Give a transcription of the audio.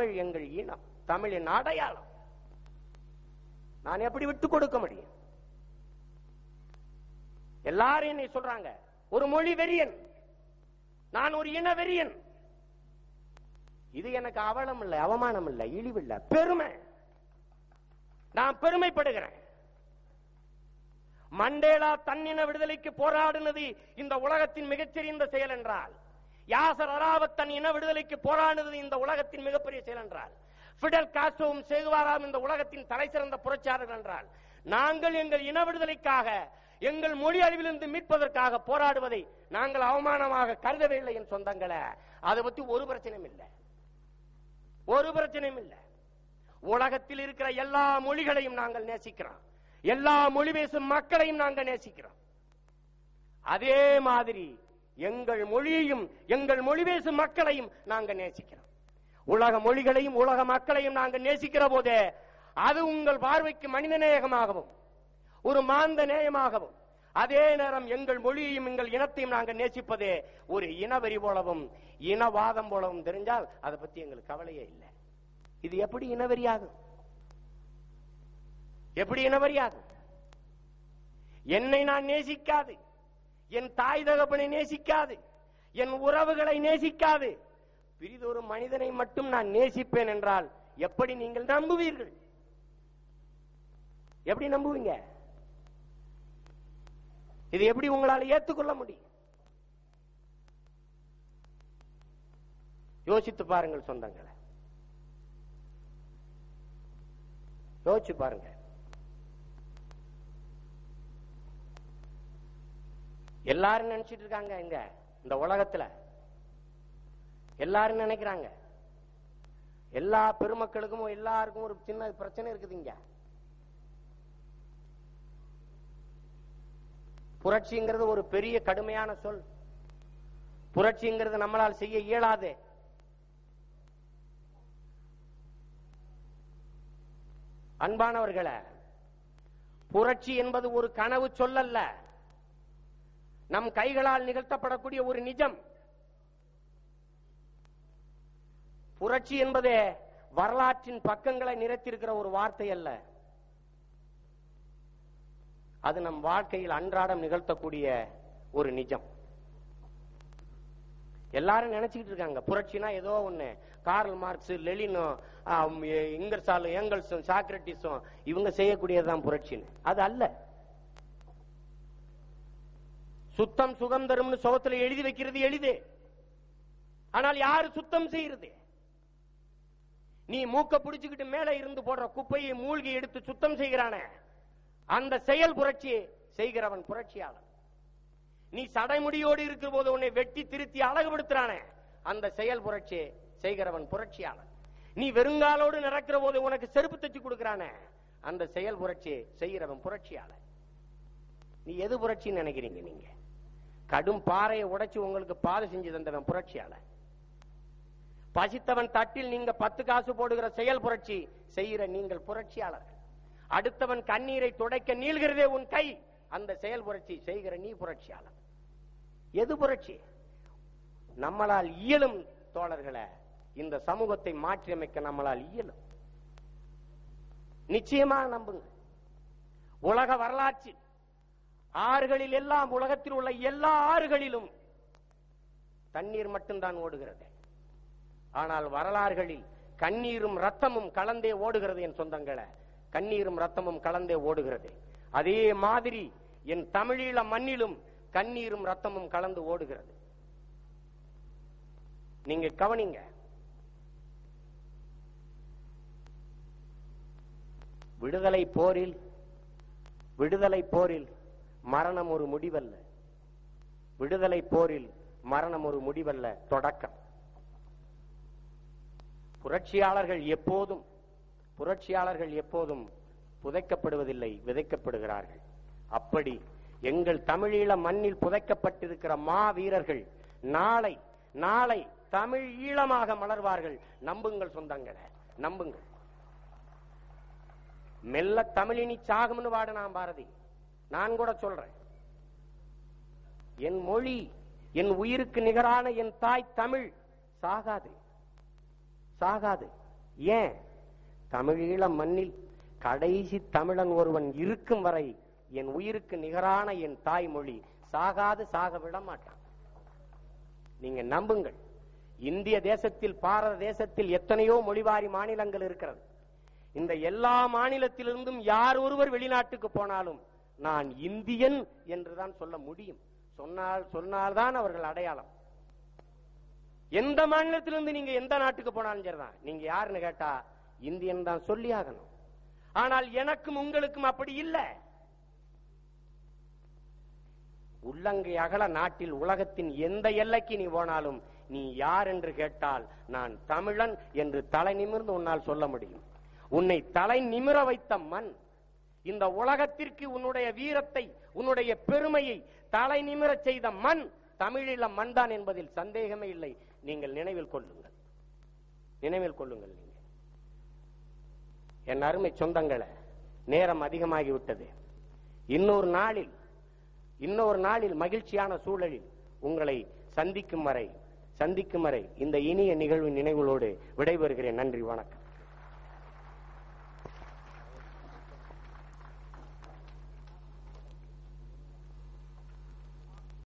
தமிழ் எங்கள் ஈனம் தமிழின் அடையாளம். நான் எப்படி விட்டு கொடுக்க முடியும்? எல்லாரும் என்னை சொல்றாங்க ஒரு மொழி வெறியன். நான் ஒரு இன வெறியன். இது எனக்கு அவலம் இல்லை அவமானம் இல்லை இழிவு இல்லை பெருமை. நான் பெருமைப்படுகிறேன். மண்டேலா தன்னின விடுதலைக்கு போராடினது இந்த உலகத்தின் மிகச்சிறந்த செயல் என்றால் யாசர் அராவத் தன் இன விடுதலைக்கு போராடுவது இந்த உலகத்தின் மிகப்பெரிய செயல் என்றால். பிடல் காஸ்டோவும் சேகுவாராவும் இந்த உலகத்தின் தலை சிறந்த புரட்சியாளர்கள் என்றால். நாங்கள் எங்கள் இன விடுதலைக்காக எங்கள் மொழி அழிவிலிருந்து மீட்பதற்காக போராடுவதை நாங்கள் அவமானமாக கருதவே இல்லை என் சொந்தங்களை. அதை பத்தி ஒரு பிரச்சனையும் இல்லை. ஒரு பிரச்சனையும் இல்லை. உலகத்தில் இருக்கிற எல்லா மொழிகளையும் நாங்கள் நேசிக்கிறோம். எல்லா மொழி பேசும் மக்களையும் நாங்கள் நேசிக்கிறோம். அதே மாதிரி எங்கள் மொழியையும் எங்கள் மொழி பேசும் மக்களையும் நாங்கள் நேசிக்கிறோம். உலக மொழிகளையும் உலக மக்களையும் நாங்கள் நேசிக்கிற போதே அது உங்கள் பார்வைக்கு மனிதநேயமாகவும் ஒரு மாந்த நேயமாகவும் அதே நேரம் எங்கள் மொழியையும் எங்கள் இனத்தையும் நாங்கள் நேசிப்பதே ஒரு இனவெறி போலவும் இனவாதம் போலவும் தெரிஞ்சால் அதை பத்தி எங்களுக்கு கவலையே இல்லை. இது எப்படி இனவெறியாகும்? எப்படி இனவெறியாகும்? என்னை நான் நேசிக்காது. என் தாய் தகப்பனை நேசிக்காது என் உறவுகளை நேசிக்காது. பிரிதொரு மனிதனை மட்டும் நான் நேசிப்பேன் என்றால் எப்படி நீங்கள் நம்புவீர்கள்? எப்படி நம்புவீங்க? இது எப்படி உங்களால் ஏத்துக்கொள்ள முடியும்? யோசித்து பாருங்கள் சொந்தங்களை. யோசிச்சு பாருங்க. எல்லாரும் நினைச்சிட்டு இருக்காங்க இங்க இந்த உலகத்துல. எல்லாரும் நினைக்கிறாங்க. எல்லா பெருமக்களுக்கும் எல்லாருக்கும் ஒரு சின்ன பிரச்சனை இருக்குது இங்க. புரட்சிங்கிறது ஒரு பெரிய கடுமையான சொல். புரட்சிங்கிறது நம்மளால் செய்ய இயலாது. அன்பானவர்களே புரட்சி என்பது ஒரு கனவு சொல்லல்ல. நம் கைகளால் நிகழ்த்தப்படக்கூடிய ஒரு நிஜம். புரட்சி என்பதே வரலாற்றின் பக்கங்களை நிறைத்திருக்கிற ஒரு வார்த்தை அல்ல. அது நம் வாழ்க்கையில் அன்றாடம் நிகழ்த்தக்கூடிய ஒரு நிஜம். எல்லாரும் நினைச்சுக்கிட்டு இருக்காங்க புரட்சினா ஏதோ ஒண்ணு. கார்ல் மார்க்ஸ் லெலினும் இங்கர்சாலும் ஏங்கல்ஸும் சாக்ரட்டிஸும் இவங்க செய்யக்கூடியதுதான் புரட்சின்னு. அது அல்ல. சுத்தம் சுதந்திரம்னு சுகத்துல எழுதி வைக்கிறது எளிது. ஆனால் யாரு சுத்தம் செய்யறது? நீ மூக்க பிடிச்சுக்கிட்டு மேல இருந்து போடுற குப்பையை மூழ்கி எடுத்து சுத்தம் செய்கிறானே அந்த செயல் புரட்சி செய்கிறவன் புரட்சியாளன். நீ சடைமுடியோடு இருக்கிற போது உன்னை வெட்டி திருத்தி அழகுபடுத்துறானே அந்த செயல் புரட்சி செய்கிறவன் புரட்சியாளன். நீ வெறுங்காலோடு நடக்கிற போது உனக்கு செருப்பு தச்சு கொடுக்கிறானே அந்த செயல் புரட்சி செய்கிறவன் புரட்சியாளன். நீ எது புரட்சின்னு நினைக்கிறீங்க நீங்க? கடும் பாறையை உடைச்சு உங்களுக்கு பாதை செஞ்சு தந்தவன் புரட்சியால பசித்தவன் தட்டில் நீங்க பத்து காசு போடுகிற செயல் புரட்சி செய்கிற நீங்கள் புரட்சியாளர்கள் அடுத்தவன் கண்ணீரை துடைக்க நீள்கிறதே உன் கை. அந்த செயல் புரட்சி செய்கிற நீ புரட்சியாளர் எது புரட்சி? நம்மளால் இயலும் தோழர்களை இந்த சமூகத்தை மாற்றியமைக்க நம்மளால் இயலும். நிச்சயமாக நம்புங்க. உலக வரலாற்றில் ஆறுகளில் எல்லாம் உலகத்தில் உள்ள எல்லா ஆறுகளிலும் தண்ணீர் மட்டும்தான் ஓடுகிறது. ஆனால் வரலாறுகளில் கண்ணீரும் ரத்தமும் கலந்தே ஓடுகிறது என் சொந்தங்களை. கண்ணீரும் ரத்தமும் கலந்தே ஓடுகிறது. அதே மாதிரி என் தமிழீழ மண்ணிலும் கண்ணீரும் ரத்தமும் கலந்து ஓடுகிறது. நீங்க கவனிங்க. விடுதலை போரில் விடுதலை போரில் மரணம் ஒரு முடிவல்ல. விடுதலை போரில் மரணம் ஒரு முடிவல்ல தொடக்கம். புரட்சியாளர்கள் எப்போதும் புரட்சியாளர்கள் எப்போதும் புதைக்கப்படுவதில்லை விதைக்கப்படுகிறார்கள். அப்படி எங்கள் தமிழீழ மண்ணில் புதைக்கப்பட்டிருக்கிற மா வீரர்கள் நாளை நாளை தமிழ் ஈழமாக மலர்வார்கள். நம்புங்கள் சொந்தங்களை நம்புங்கள். மெல்ல தமிழினி சாகும்னு பாடுனான் பாரதி. நான் கூட சொல்றேன். என் மொழி என் உயிருக்கு நிகரான என் தாய் தமிழ். சாகாது. சாகாது. ஏன்? தமிழீழ மண்ணில் கடைசி தமிழன் ஒருவன் இருக்கும் வரை என் உயிருக்கு நிகரான என் தாய்மொழி சாகாது சாக விட மாட்டான். நீங்க நம்புங்கள். இந்திய தேசத்தில் பாரத தேசத்தில் எத்தனையோ மொழிவாரி மாநிலங்கள் இருக்கிறது. இந்த எல்லா மாநிலத்திலிருந்தும் யார் ஒருவர் வெளிநாட்டுக்கு போனாலும் நான் இந்தியன் என்றுதான் சொல்ல முடியும். சொன்னால் சொன்னால்தான் அவர்கள் அடையாளம். எந்த மாநிலத்திலிருந்து நீங்க எந்த நாட்டுக்கு போனாலும் சரிதான். நீங்க யாருன்னு கேட்டா இந்தியன் தான் சொல்லி ஆகணும். ஆனால் எனக்கும் உங்களுக்கும் அப்படி இல்லை. உள்ளங்கை அகல நாட்டில் உலகத்தின் எந்த எல்லைக்கு நீ போனாலும் நீ யார் என்று கேட்டால் நான் தமிழன் என்று தலை நிமிர்ந்து உன்னால் சொல்ல முடியும். உன்னை தலை நிமிர வைத்த மண் இந்த உலகத்திற்கு உன்னுடைய வீரத்தை உன்னுடைய பெருமையை தலை நிமிரச் செய்த மண் தமிழில மண் தான் என்பதில் சந்தேகமே இல்லை. நீங்கள் நினைவில் கொள்ளுங்கள். நினைவில் கொள்ளுங்கள் நீங்கள் என் அருமை சொந்தங்களை நேரம் அதிகமாகிவிட்டது இன்னொரு நாளில் இன்னொரு நாளில் மகிழ்ச்சியான சூழலில் உங்களை சந்திக்கும் வரை சந்திக்கும் வரை இந்த இனிய நிகழ்வு நினைவுகளோடு விடைபெறுகிறேன். நன்றி வணக்கம்.